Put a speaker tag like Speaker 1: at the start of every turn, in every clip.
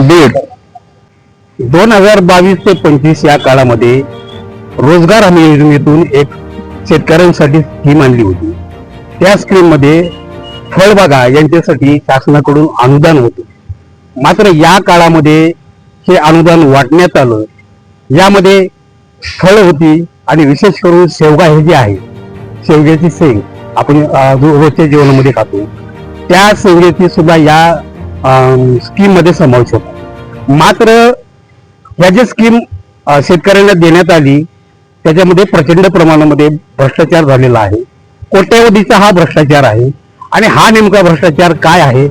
Speaker 1: बीड. दोन हजार बावीस ते पंचवीस या काळामध्ये रोजगार हमी योजनेतून एक शेतकऱ्यांसाठी स्कीम आणली होती. त्या स्कीममध्ये फळबागा यांच्यासाठी शासनाकडून अनुदान होते. मात्र या काळामध्ये हे अनुदान वाटण्यात आलं. यामध्ये फळ होती आणि विशेष करून शेवगा हे जे आहे शेवग्याची शेंग आपण रोजच्या जेवणामध्ये खातो. त्या शेवग्याची सुद्धा या स्कीममध्ये समावेश होता मात्र ह्या जी स्कीम शेतकऱ्यांना देण्यात आली त्याच्यामध्ये प्रचंड प्रमाणामध्ये भ्रष्टाचार झालेला आहे. कोट्यावधीचा हा भ्रष्टाचार आहे. आणि हा नेमका भ्रष्टाचार काय आहे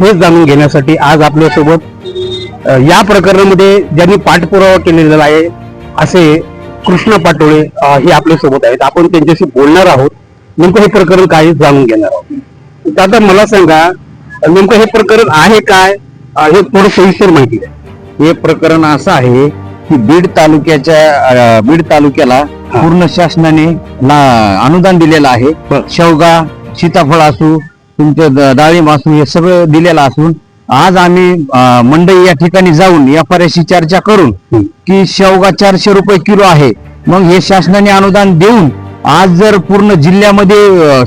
Speaker 1: हे जाणून घेण्यासाठी आज आपल्यासोबत या प्रकरणामध्ये ज्यांनी पाठपुरावा केलेला आहे असे कृष्ण पाटोळे हे आपल्यासोबत आहेत. आपण त्यांच्याशी बोलणार आहोत. नेमकं हे प्रकरण काय जाणून घेणार आहोत. तर आता मला सांगा नेमकं हे प्रकरण आहे काय? हे थोडं सविस्तर माहिती द्या.
Speaker 2: हे प्रकरण असं आहे की बीड तालुक्याच्या बीड तालुक्याला पूर्ण शासनाने अनुदान दिलेलं आहे. शेवगा सीताफळ असू तुमचे डाळिंब असू हे सगळं दिलेलं असून आज आम्ही मंडई या ठिकाणी जाऊन एफआरएसशी चर्चा करून की शेवगा चारशे रुपये किलो आहे. मग हे शासनाने अनुदान देऊन आज जर पूर्ण जिल्ह्यामध्ये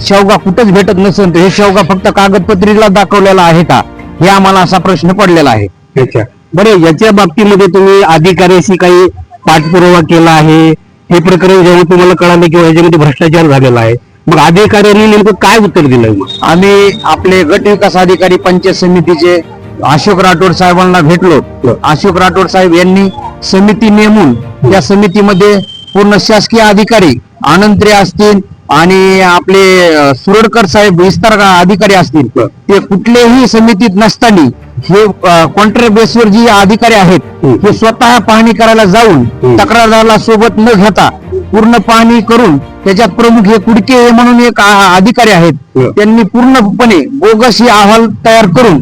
Speaker 2: शेवगा कुठंच भेटत नसेल तर हे शेवगा फक्त कागदपत्रीला दाखवलेला आहे का? हे आम्हाला असा प्रश्न पडलेला आहे.
Speaker 1: अच्छा. बरं याच्या बाबतीमध्ये तुम्ही अधिकाऱ्याशी काही पाठपुरावा केला आहे? हे प्रकरण जेव्हा तुम्हाला कळालं किंवा याच्यामध्ये भ्रष्टाचार झालेला आहे मग अधिकाऱ्यांनी नेमकं काय उत्तर दिलंय मग
Speaker 2: आम्ही आपले गट विकास अधिकारी पंचायत समितीचे अशोक राठोड साहेबांना भेटलो. अशोक राठोड साहेब यांनी समिती नेमून त्या समितीमध्ये पूर्ण शासकीय अधिकारी आनंत्रे असतील आणि आपले सुरडकर साहेब विस्तार अधिकारी असतील. ते कुठल्याही समितीत नसताना हे कॉन्ट्रॅक्ट बेसवर जी अधिकारी आहेत हे स्वतः पाहणी करायला जाऊन तक्रारदाराला सोबत न घेता पूर्ण पाहणी करून त्याच्यात प्रमुख हे कुडके हे म्हणून एक अधिकारी आहेत. त्यांनी पूर्णपणे बोगस ही अहवाल तयार करून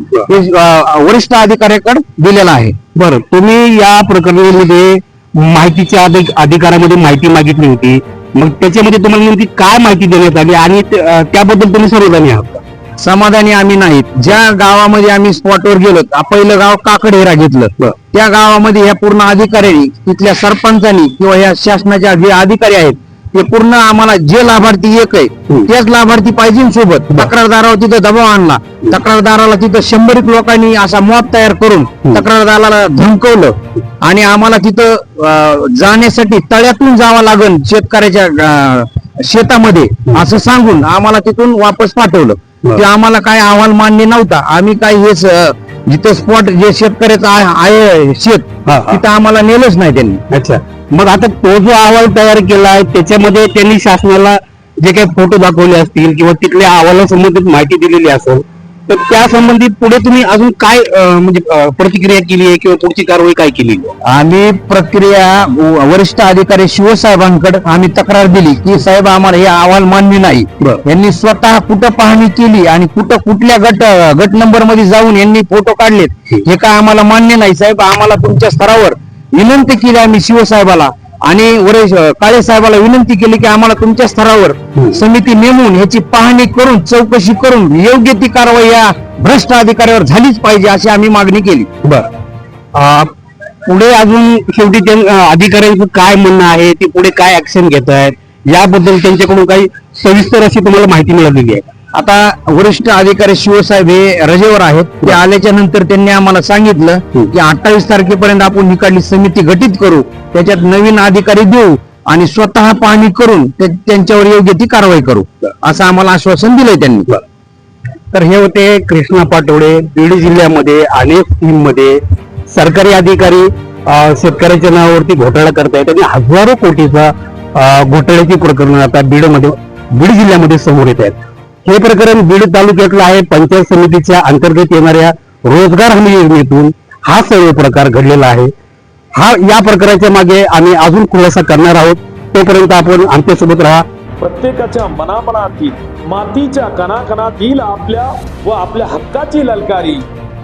Speaker 2: वरिष्ठ अधिकाऱ्याकडे दिलेला आहे.
Speaker 1: बरं तुम्ही या प्रकरणामध्ये माहितीच्या अधिकारामध्ये माहिती मागितली होती. मग त्याच्यामध्ये तुम्हाला नेमकी काय माहिती देण्यात आली आणि त्याबद्दल तुम्ही समाधानी आहात?
Speaker 2: समाधानी आम्ही नाहीत. ज्या गावामध्ये आम्ही स्पॉटवर गेलो पहिलं गाव काकडेरा घेतलं. त्या गावामध्ये ह्या पूर्ण अधिकाऱ्यांनी तिथल्या सरपंचांनी किंवा ह्या शासनाच्या जे अधिकारी आहेत ते पूर्ण आम्हाला जे लाभार्थी एक आहे तेच लाभार्थी पाहिजे सोबत. तक्रारदारावर तिथं दबाव आणला. तक्रारदाराला तिथं शंभर लोकांनी असा मॉब तयार करून तक्रारदाराला धमकवलं. आणि आम्हाला तिथं जाण्यासाठी तळ्यातून जावं लागल शेतकऱ्याच्या शेतामध्ये असं सांगून आम्हाला तिथून वापस पाठवलं. ते आम्हाला काय अहवाल मान्य नव्हता. आम्ही काय हेच जिथं स्पॉट जे शेतकऱ्याचं आहे- शेत
Speaker 1: हा, हा.
Speaker 2: तिथं आम्हाला नेलंच नाही त्यांनी.
Speaker 1: अच्छा. मग आता तो जो अहवाल तयार केला आहे त्याच्यामध्ये त्यांनी शासनाला जे काही फोटो दाखवले असतील किंवा तिथल्या अहवालासंबंधित माहिती दिलेली असेल तर त्या संबंधित पुढे तुम्ही अजून काय म्हणजे प्रतिक्रिया केली आहे किंवा पुढची कारवाई काय केली
Speaker 2: आम्ही प्रक्रिया वरिष्ठ अधिकारी शिवसाहेबांकडे आम्ही तक्रार दिली की साहेब आम्हाला हे अहवाल मान्य नाही. यांनी स्वतः कुठं पाहणी केली आणि कुठं कुठल्या गट गट नंबरमध्ये जाऊन यांनी फोटो काढलेत हे काय आम्हाला मान्य नाही साहेब आम्हाला तुमच्या स्तरावर विनंती केली आम्ही शिवसाहेबाला आणि वरिष्ठ काळे साहेबाला विनंती केली की आम्हाला तुमच्या स्तरावर समिती नेमून ह्याची पाहणी करून चौकशी करून योग्य ती कारवाई या भ्रष्ट अधिकाऱ्यावर झालीच पाहिजे अशी आम्ही मागणी केली.
Speaker 1: बर. पुढे अजून शेवटी अधिकाऱ्यांचं काय म्हणणं आहे ते पुढे काय ऍक्शन घेत आहेत याबद्दल त्यांच्याकडून काही सविस्तर अशी तुम्हाला माहिती मिळालेली आहे.
Speaker 2: आता वरिष्ठ अधिकारी शिवसाहेब हे रजेवर आहेत. ते आल्याच्यानंतर त्यांनी आम्हाला सांगितलं की अठ्ठावीस तारखेपर्यंत आपण निकाली समिती गठीत करू. त्याच्यात नवीन अधिकारी देऊ आणि स्वतः पाहणी करून त्यांच्यावर योग्य ती कारवाई करू. असं आम्हाला आश्वासन दिलंय त्यांनी.
Speaker 1: तर हे होते कृष्णा पाटोळे बीड जिल्ह्यामध्ये अनेक टीममध्ये सरकारी अधिकारी शेतकऱ्याच्या नावावरती घोटाळा करतायत आणि हजारो कोटीचा घोटाळ्याची प्रकरण आता बीडमध्ये बीड जिल्ह्यामध्ये समोर येत आहेत. हे प्रकरण बीड तालुक्यातलं आहे. पंचायत समितीच्या अंतर्गत येणाऱ्या रोजगार हमी योजनेतून हा सर्व प्रकार घडलेला आहे. हा या प्रकाराच्या मागे आम्ही अजून खुलासा करणार आहोत. तोपर्यंत आपण आमच्यासोबत राहा.
Speaker 3: प्रत्येकाच्या मनामनातील मातीच्या कणाकणातील आपल्या व आपल्या हक्काची ललकारी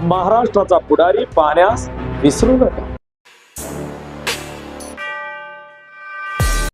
Speaker 3: महाराष्ट्राचा पुढारी पाहण्यास विसरू नका.